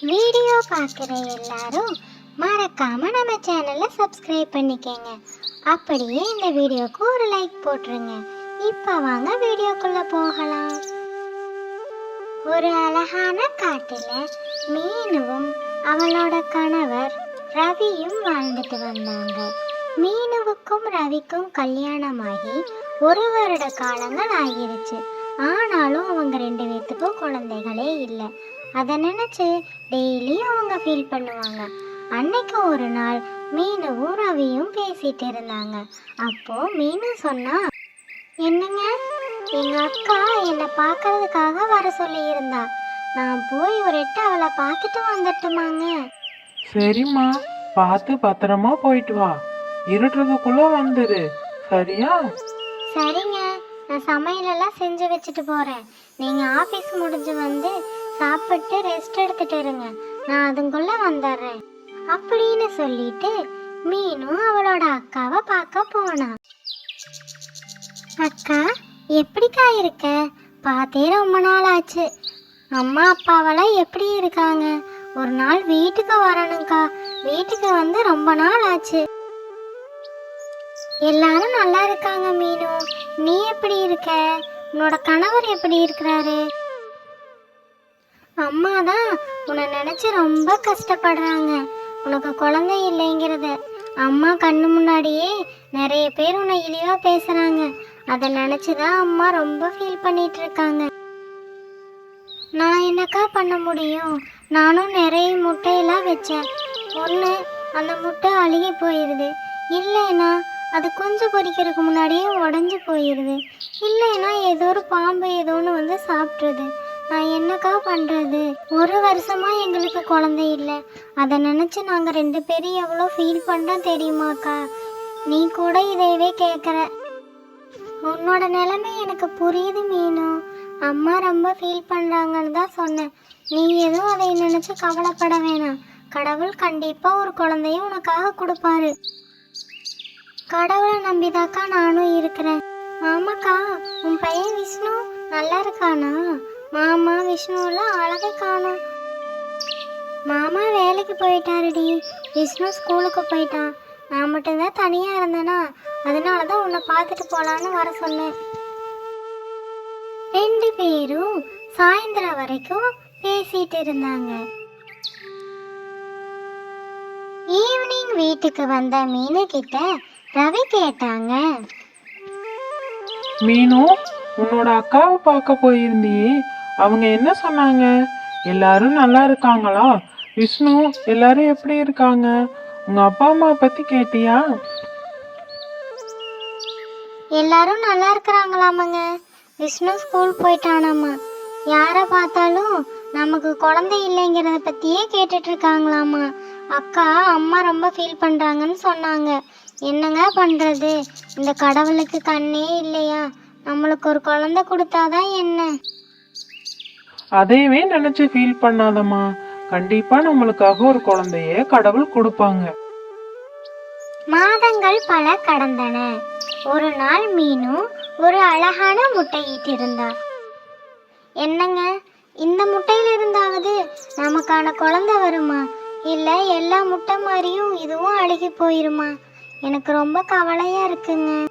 Video பார்க்குற எல்லாரும் மறக்காம நம்ம சேனலை சப்ஸ்கிரைப் பண்ணிக்கங்க. அப்படியே இந்த வீடியோக்கு ஒரு லைக் போட்டுருங்க. இப்போ வாங்க வீடியோக்குள்ள போகலாம். ஒரு அழகான காட்டில் மீனுவும் அவளோட கணவர் ரவியும் வாழ்ந்துட்டு வந்தாங்க. மீனுவுக்கும் ரவிக்கும் கல்யாணமாகி ஒரு வருட காலங்கள் ஆகிருச்சு. ஆனாலும் அவங்க ரெண்டு பேர்த்துக்கும் குழந்தைகளே இல்லை. அதை நினைச்சு டெய்லியும் அவங்க ஃபீல் பண்ணுவாங்க. அன்னைக்கு ஒரு நாள் மீனுவும் ரவியும் பேசிட்டு இருந்தாங்க. அப்போ மீனு சொன்னா என்னங்க? எங்க அக்கா என்னை பார்க்கறதுக்காக வர சொல்லி இருந்தா நான் போய் ஒரு எட்டு அவளை பார்த்துட்டு வந்துட்டுமாங்க. சரிம்மா பார்த்து பத்திரமா போயிட்டு வா. இருட்டுறதுக்குள்ள வந்துரு. சரியா? சரிங்க நான் சமையலெல்லாம் செஞ்சு வச்சுட்டு போறேன். நீங்க ஆபீஸ் முடிஞ்சு வந்து சாப்பிட்டு ரெஸ்ட் எடுத்துட்டு இருங்க. நான் அதுங்குள்ள வந்துடுறேன். அப்படின்னு சொல்லிட்டு மீனும் அவளோட அக்காவை பார்க்க போனா. அக்கா எப்படிக்கா இருக்க? பார்த்தே ரொம்ப நாள் ஆச்சு அம்மா அப்பாவெல்லாம் எப்படி இருக்காங்க? ஒரு நாள் வீட்டுக்கு வரணும்க்கா. வீட்டுக்கு வந்து ரொம்ப நாள் ஆச்சு எல்லாரும் நல்லா இருக்காங்க மீனு. நீ எப்படி இருக்க? உன்னோட கணவர் எப்படி இருக்கிறாரு? அம்மா தான் உன்னை நினச்சி ரொம்ப கஷ்டப்படுறாங்க. உனக்கு குழந்தை இல்லைங்கிறத. அம்மா கண்ணு முன்னாடியே நிறைய பேர் உன்னை இழிவாக பேசுகிறாங்க அதை நினச்சி தான் அம்மா ரொம்ப ஃபீல் பண்ணிகிட்டு இருக்காங்க நான் என்னக்கா பண்ண முடியும்? நானும் நிறைய முட்டையெல்லாம் வச்சேன். ஒன்று அந்த முட்டை அழுகி போயிடுது இல்லைன்னா அது கொஞ்சம் பொரிக்கிறதுக்கு முன்னாடியே உடஞ்சி போயிடுது இல்லைன்னா ஏதோ ஒரு பாம்பு ஏதோ ஒன்று வந்து சாப்பிட்ருது நான் என்னக்கா பண்ணுறது ஒரு வருஷமா எங்களுக்கு குழந்தை இல்லை. அதை நினச்சி நாங்கள் ரெண்டு பேரும் எவ்வளோ ஃபீல் பண்ணுறோம் தெரியுமாக்கா? நீ கூட இதையவே கேட்குற உன்னோட நிலைமை எனக்கு புரியுது மீனு. அம்மா ரொம்ப ஃபீல் பண்ணுறாங்கன்னு தான் சொன்னேன். நீ எதுவும் அதை நினச்சி கவலைப்பட வேணாம். கடவுள் கண்டிப்பாக ஒரு குழந்தைய உனக்காக கொடுப்பாரு. கடவுளை நம்பிதாக்கா நானும் இருக்கிறேன். ஆமாக்கா உன் பையன் விஷ்ணு நல்லா இருக்கானா? மாமா விஷ்ணுவெல்லாம் அழகை காணும். மாமா வேலைக்கு போயிட்டாருடி. விஷ்ணு ஸ்கூலுக்கு போயிட்டான். நான் மட்டும்தான் தனியாக இருந்தேனா? அதனால தான் உன்னை பார்த்துட்டு போகலான்னு வர சொன்னேன். ரெண்டு பேரும் சாயந்தரம் வரைக்கும் பேசிட்டு இருந்தாங்க. ஈவினிங் வீட்டுக்கு வந்த மீனு கிட்ட ரவி கேட்டாங்க. மீனு உன்னோட அக்காவை பார்க்க போயிருந்தியே. அவங்க என்ன சொன்னாங்க? எல்லாரும் நல்லா இருக்காங்களா? விஷ்ணு எல்லாரும் எப்படி இருக்காங்க? உங்க அப்பா அம்மா பத்தி கேட்டியா? எல்லாரும் நல்லா இருக்கிறாங்களாமாங்க. விஷ்ணு ஸ்கூல் போயிட்டானாமா. யாரை பார்த்தாலும் நமக்கு குழந்தை இல்லைங்கிறத பற்றியே கேட்டுட்டு இருக்காங்களாமா. அக்கா அம்மா ரொம்ப ஃபீல் பண்ணுறாங்கன்னு சொன்னாங்க. என்னங்க பண்ணுறது இந்த கடவுளுக்கு கண்ணே இல்லையா? நம்மளுக்கு ஒரு குழந்தை கொடுத்தாதான் என்ன? அதையவே நினைச்சு ஃபீல் பண்ணாதம்மா. கண்டிப்பா நம்மளுக்காக ஒரு குழந்தைய கடவுள் கொடுப்பாங்க. மாதங்கள் பல கடந்தன. ஒரு நாள் மீனு ஒரு அழகான முட்டையிட்டிருந்தா என்னங்க? இந்த முட்டையில இருந்தாவது நமக்கான குழந்தை வருமா? இல்ல எல்லா முட்டை மாதிரியும் இதுவும் அழுகி போயிருமா? எனக்கு ரொம்ப கவலையா இருக்குங்க.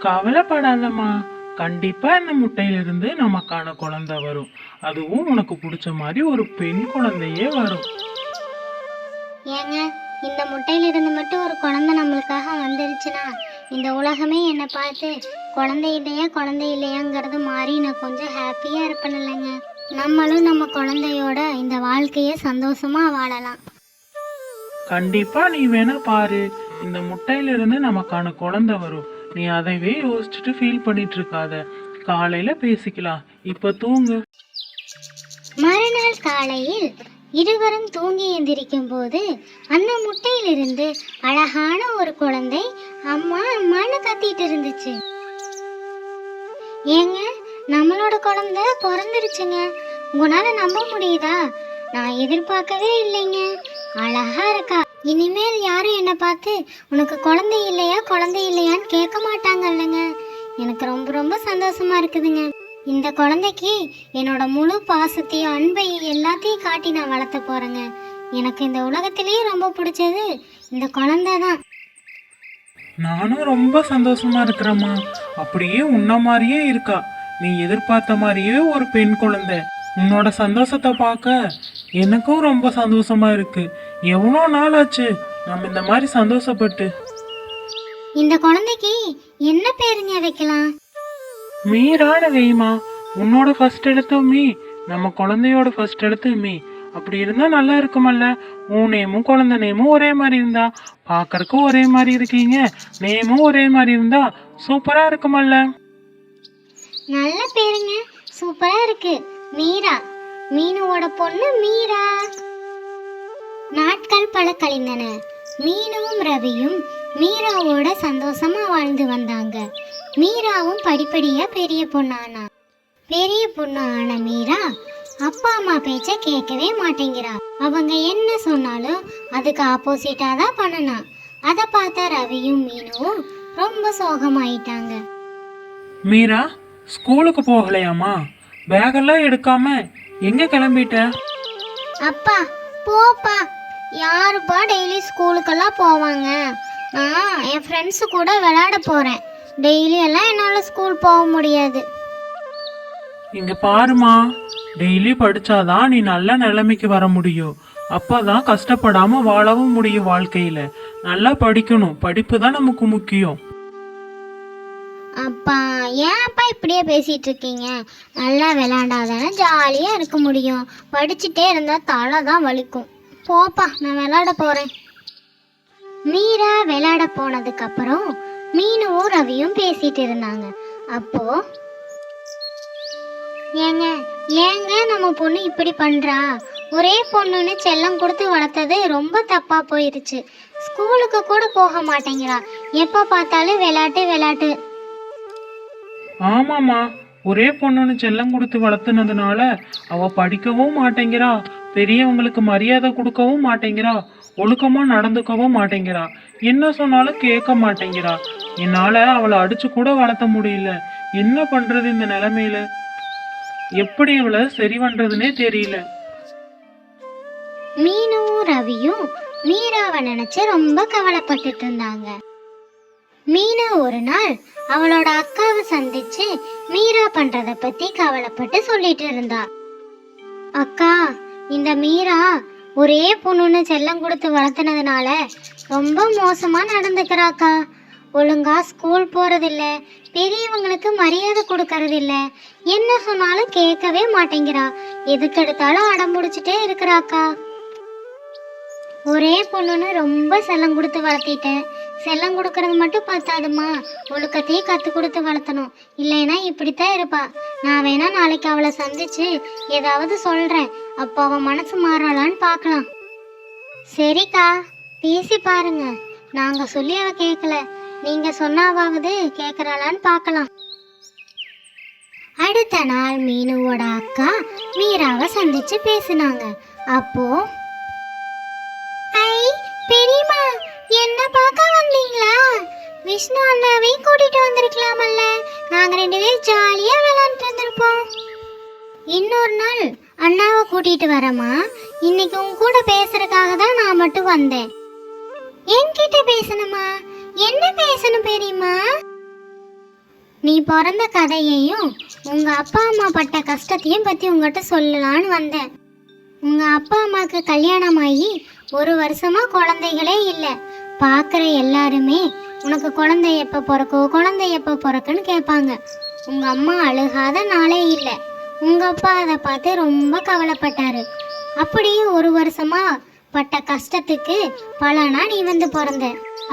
கவலைப்படாதம்மா. கண்டிப்பா இந்த முட்டையிலிருந்து நமக்கான குழந்தை வரும். அதுவும் உனக்கு பிடிச்ச மாதிரி ஒரு பெண் குழந்தையே வரும். ஏங்க இந்த முட்டையில இருந்து மட்டும் ஒரு குழந்தை நம்மளுக்காக வந்துருச்சுன்னா இந்த உலகமே என்னை பார்த்து குழந்தை இல்லையா குழந்தை இல்லையாங்கிறது மாறி நான் கொஞ்சம் ஹாப்பியா இருப்பேன் இல்லைங்க. நம்மளும் நம்ம குழந்தையோட இந்த வாழ்க்கையை சந்தோஷமா வாழலாம். கண்டிப்பா நீ வேணா பாரு. இந்த முட்டையிலிருந்து நமக்கான குழந்தை வரும். நீ அதைவே யோசிச்சுட்டு ஃபீல் பண்ணிட்டு இருக்காத காலையில பேசிக்கலாம். இப்ப தூங்கு. மறுநாள் காலையில் இருவரும் தூங்கி எந்திரிக்கும் போது அந்த முட்டையிலிருந்து அழகான ஒரு குழந்தை அம்மா அம்மான்னு கத்திட்டு இருந்துச்சு. ஏங்க நம்மளோட குழந்தை பிறந்துருச்சுங்க. உங்களால நம்ப முடியுதா? நான் எதிர்பார்க்கவே இல்லைங்க. அழகா இருக்கா? இனிமேல் யாரும் என்னை பார்த்து உனக்கு குழந்தை இல்லையா? குழந்தை இல்லையான்னு கேட்க மாட்டாங்க இல்லைங்க எனக்கு ரொம்ப ரொம்ப சந்தோஷமா இருக்குதுங்க. இந்த குழந்தைக்கு என்னோட முழு பாசத்தையும் அன்பையும் எல்லாத்தையும் காட்டி நான் வளர்த்த போறேங்க. எனக்கு இந்த உலகத்திலேயே ரொம்ப பிடிச்சது இந்த குழந்தை தான். நானும் ரொம்ப சந்தோஷமா இருக்கிறேம்மா. அப்படியே உன்ன மாதிரியே இருக்கா. நீ எதிர்பார்த்த மாதிரியே ஒரு பெண் குழந்தை. உன்னோட சந்தோஷத்தை பார்க்க எனக்கும் ரொம்ப சந்தோஷமா இருக்கு. எவ்வளோ நாள் ஆச்சு நம்ம இந்த மாதிரி சந்தோஷப்பட்டு. இந்த குழந்தைக்கு என்ன பேருங்க வைக்கலாம்? மீரான வெய்மா உன்னோட ஃபர்ஸ்ட் எழுத்து மீ. நம்ம குழந்தையோட ஃபர்ஸ்ட் எழுத்து மீ. அப்படி இருந்தா நல்லா இருக்குமல்ல? உன் நேமும் குழந்தை நேமும் ஒரே மாதிரி இருந்தா. பார்க்கறதுக்கும் ஒரே மாதிரி இருக்கீங்க. நேமும் ஒரே மாதிரி இருந்தா சூப்பரா இருக்குமல்ல? நல்ல பேருங்க. சூப்பரா இருக்கு. மீரா. மீனுவோட பொண்ணு மீரா. நாட்கள் பல கழிந்தன. மீனுவும் ரவியும் மீராவோட சந்தோஷமா வாழ்ந்து வந்தாங்க. மீராவும் படிப்படியா பெரிய பொண்ணானா. பெரிய பொண்ணு ஆன மீரா அப்பா அம்மா பேச்ச கேட்கவே மாட்டேங்கிறா. அவங்க என்ன சொன்னாலும் அதுக்கு ஆப்போசிட்டா தான் பண்ணனா. அதை பார்த்த ரவியும் மீனுவும் ரொம்ப சோகமாயிட்டாங்க. மீரா ஸ்கூலுக்கு போகலையாமா பேகெல்லாம் எடுக்காம எங்க கிளம்பிட்ட? அப்பா போப்பா யாருப்பா டெய்லி ஸ்கூலுக்கெல்லாம் போவாங்க? நான் என் ஃப்ரெண்ட்ஸு கூட விளையாட போகிறேன் டெய்லி எல்லாம் என்னால் ஸ்கூல் போக முடியாது. இங்க பாருமா டெய்லி படிச்சாதான் நீ நல்ல நிலைமைக்கு வர முடியும். அப்பதான் கஷ்டப்படாம வாழவும் முடியும் வாழ்க்கையில. நல்லா படிக்கணும். படிப்பு தான் நமக்கு முக்கியம். அப்பா ஏன் அப்பா இப்படியே பேசிட்டு இருக்கீங்க? நல்லா விளையாண்டாதானே ஜாலியாக இருக்க முடியும். படிச்சுட்டே இருந்தால் தலை தான் வலிக்கும். போப்பா நான் விளையாட போகிறேன் மீரா விளையாட போனதுக்கு அப்புறம் மீனுவும் ரவியும் பேசிட்டு இருந்தாங்க. அப்போ ஏங்க ஏங்க நம்ம பொண்ணு இப்படி பண்றா? ஒரே பொண்ணுன்னு செல்லம் கொடுத்து வளர்த்தது ரொம்ப தப்பா போயிருச்சு. ஸ்கூலுக்கு கூட போக மாட்டேங்கிறா. எப்ப பார்த்தாலும் விளையாட்டு விளையாட்டு. ஆமாம்மா. ஒரே பொண்ணுன்னு செல்லம் கொடுத்து வளர்த்துனதுனால அவ படிக்கவும் மாட்டேங்கிறா. பெரியவங்களுக்கு மரியாதை கொடுக்கவும் மாட்டேங்கிறா. ஒழுக்கமா நடந்துக்கவும் மாட்டேங்கிறா. என்ன சொன்னாலும் கேட்க மாட்டேங்கிறா. என்னால அவளை அடிச்சு கூட வளர்த்த முடியல. என்ன பண்றது இந்த நிலைமையில? எப்படி இவளை சரி பண்ணுறதுனே தெரியல. மீனும் ரவியும் மீராவை நினைச்சு ரொம்ப கவலைப்பட்டுட்டு இருந்தாங்க. மீனு ஒரு நாள் அவளோட அக்காவை சந்திச்சு மீரா பண்றத பத்தி கவலைப்பட்டு சொல்லிட்டு இருந்தா. அக்கா இந்த மீரா ஒரே பொண்ணுன்னு செல்லம் கொடுத்து வளர்த்துனதுனால ரொம்ப மோசமாக நடந்துக்கிறாக்கா. ஒழுங்கா ஸ்கூல் போகிறதில்ல பெரியவங்களுக்கு மரியாதை கொடுக்கறதில்ல. என்ன சொன்னாலும் கேட்கவே மாட்டேங்கிறா. எதுக்கு எடுத்தாலும் அடம் முடிச்சுட்டே இருக்கிறாக்கா. ஒரே பொண்ணுன்னு ரொம்ப செல்லம் கொடுத்து வளர்த்திட்டேன். செல்லம் கொடுக்கறது மட்டும் பார்த்தாதுமா ஒழுக்கத்தையும் கற்றுக் கொடுத்து வளர்த்தணும். இல்லைன்னா இப்படித்தான் இருப்பா. நான் வேணா நாளைக்கு அவளை சந்திச்சு ஏதாவது சொல்றேன். அப்போ அவன் மனசு மாறலான்னு பார்க்கலாம். சரிக்கா பேசி பாருங்க. நாங்க சொல்லி அவ கேட்கல நீங்க சொன்னாவது கேட்கறாளான்னு பார்க்கலாம். அடுத்த நாள் மீனுவோட அக்கா மீராவை சந்திச்சு பேசினாங்க. அப்போ ஐ பெரியம்மா என்ன பார்க்க வந்தீங்களா? விஷ்ணு அண்ணாவை கூட்டிட்டு வந்திருக்கலாமல்ல. நாங்க ரெண்டு பேரும் ஜாலியா விளையாண்டுட்டு இருந்திருப்போம். இன்னொரு நாள் அண்ணாவை கூட்டிட்டு வரமா இன்னைக்கு உன் கூட பேசுறதுக்காக தான் நான் மட்டும் வந்தேன். என்கிட்ட பேசணுமா? என்ன பேசணும் பெரியம்மா? நீ பிறந்த கதையையும் உங்க அப்பா அம்மா பட்ட கஷ்டத்தையும் பத்தி உங்ககிட்ட சொல்லலான்னு வந்தேன். உங்க அப்பா அம்மாக்கு கல்யாணம் ஆகி ஒரு வருஷமா குழந்தைகளே இல்லை. பார்க்குற எல்லாருமே உனக்கு குழந்தை எப்போ பிறக்கும் குழந்தை எப்போ பிறக்குன்னு கேட்பாங்க. உங்கள் அம்மா அழுகாத நாளே இல்லை. உங்கள் அப்பா அதை பார்த்து ரொம்ப கவலைப்பட்டாரு. அப்படியே ஒரு வருஷமா பட்ட கஷ்டத்துக்கு பலனா நீ வந்து பிறந்த.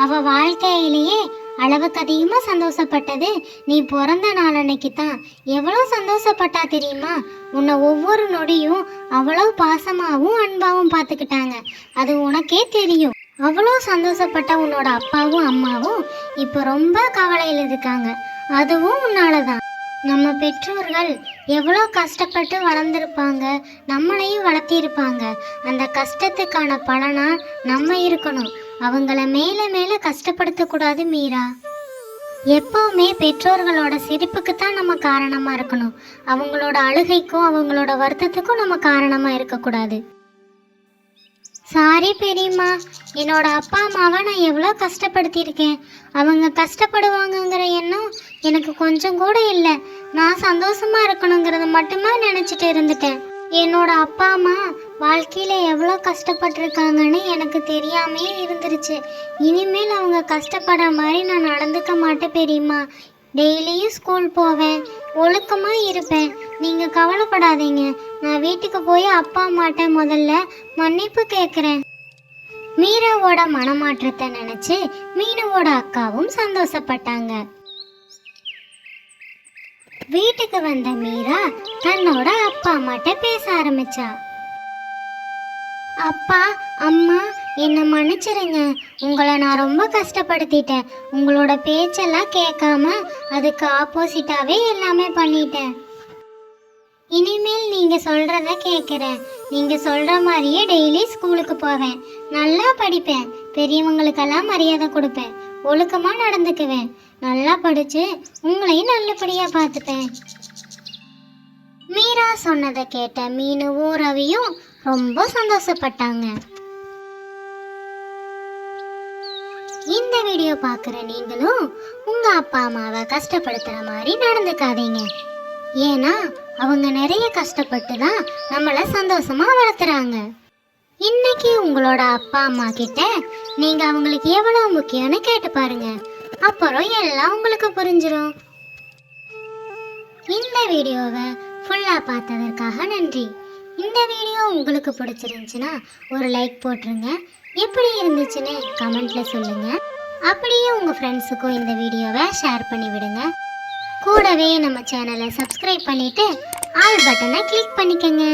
அவ வாழ்க்கையிலேயே அளவுக்கு அதிகமாக சந்தோஷப்பட்டது. நீ பிறந்த நாள் அன்னைக்கு தான் எவ்வளோ சந்தோஷப்பட்டா தெரியுமா? உன்னை ஒவ்வொரு நொடியும் அவ்வளோ பாசமாகவும் அன்பாகவும் பார்த்துக்கிட்டாங்க. அது உனக்கே தெரியும். அவ்வளோ சந்தோஷப்பட்ட உன்னோட அப்பாவும் அம்மாவும் இப்போ ரொம்ப கவலையில் இருக்காங்க. அதுவும் உன்னால தான் நம்ம பெற்றோர்கள் எவ்வளோ கஷ்டப்பட்டு வளர்ந்துருப்பாங்க நம்மளையும் வளர்த்திருப்பாங்க அந்த கஷ்டத்துக்கான பலனாக நம்ம இருக்கணும். அவங்கள மேலே மேலே கஷ்டப்படுத்தக்கூடாது மீரா. எப்பவுமே பெற்றோர்களோட சிரிப்புக்கு தான் நம்ம காரணமா இருக்கணும். அவங்களோட அழுகைக்கும் அவங்களோட வருத்தத்துக்கும் நம்ம காரணமா இருக்கக்கூடாது. சாரி பெரியம்மா. என்னோட அப்பா அம்மாவை நான் எவ்வளோ கஷ்டப்படுத்தியிருக்கேன். அவங்க கஷ்டப்படுவாங்கங்கிற எண்ணம் எனக்கு கொஞ்சம் கூட இல்லை. நான் சந்தோஷமா இருக்கணுங்கிறத மட்டுமே நினச்சிட்டு இருந்துட்டேன். என்னோட அப்பா அம்மா வாழ்க்கையில் எவ்வளோ கஷ்டப்பட்டிருக்காங்கன்னு எனக்கு தெரியாமே இருந்துருச்சு. இனிமேல் அவங்க கஷ்டப்படுற மாதிரி நான் நடந்துக்க மாட்டேன் பெரியம்மா. டெய்லியும் ஸ்கூல் போவேன். ஒழுக்கமாக இருப்பேன். நீங்கள் கவலைப்படாதீங்க. நான் வீட்டுக்கு போய் அப்பா அம்மாட்ட முதல்ல மன்னிப்பு கேட்குறேன் மீராவோட மனமாற்றத்தை நினச்சி மீனுவோட அக்காவும் சந்தோஷப்பட்டாங்க. வீட்டுக்கு வந்த மீரா தன்னோட அப்பா அம்மாட்ட பேச ஆரம்பிச்சா. அப்பா அம்மா என்னை மன்னிச்சிருங்க. உங்களை நான் ரொம்ப கஷ்டப்படுத்திட்டேன். உங்களோட பேச்செல்லாம் கேட்காம அதுக்கு ஆப்போசிட்டாவே எல்லாமே பண்ணிட்டேன். இனிமேல் நீங்க சொல்றத கேட்குறேன். நீங்க சொல்ற மாதிரியே டெய்லி ஸ்கூலுக்கு போவேன். நல்லா படிப்பேன். பெரியவங்களுக்கெல்லாம் மரியாதை கொடுப்பேன். ஒழுக்கமா நடந்துக்குவேன். நல்லா படிச்சு உங்களையும் நல்லபடியா பார்த்துப்பேன். மீரா சொன்னதை கேட்ட மீனுவும் ரவியும் ரொம்ப சந்தோஷப்பட்டாங்க. இந்த வீடியோ பார்க்குற நீங்களும் உங்க அப்பா அம்மாவை கஷ்டப்படுத்துற மாதிரி நடந்துக்காதீங்க. ஏன்னா அவங்க நிறைய கஷ்டப்பட்டு தான் நம்மளை சந்தோஷமா வளர்த்துறாங்க. இன்னைக்கு உங்களோட அப்பா அம்மா கிட்ட நீங்க அவங்களுக்கு எவ்வளவு முக்கியம்னு கேட்டு பாருங்க. அப்புறம் எல்லாம் உங்களுக்கு புரிஞ்சிடும் இந்த வீடியோவை ஃபுல்லாக பார்த்ததற்காக நன்றி. இந்த வீடியோ உங்களுக்கு பிடிச்சிருந்துச்சுன்னா ஒரு லைக் போட்டுருங்க. எப்படி இருந்துச்சுன்னு கமெண்ட்டில் சொல்லுங்கள் அப்படியே உங்கள் ஃப்ரெண்ட்ஸுக்கும் இந்த வீடியோவை ஷேர் பண்ணி விடுங்க. கூடவே நம்ம சேனலை சப்ஸ்கிரைப் பண்ணிவிட்டு ஆல் பட்டனை கிளிக் பண்ணிக்கோங்க.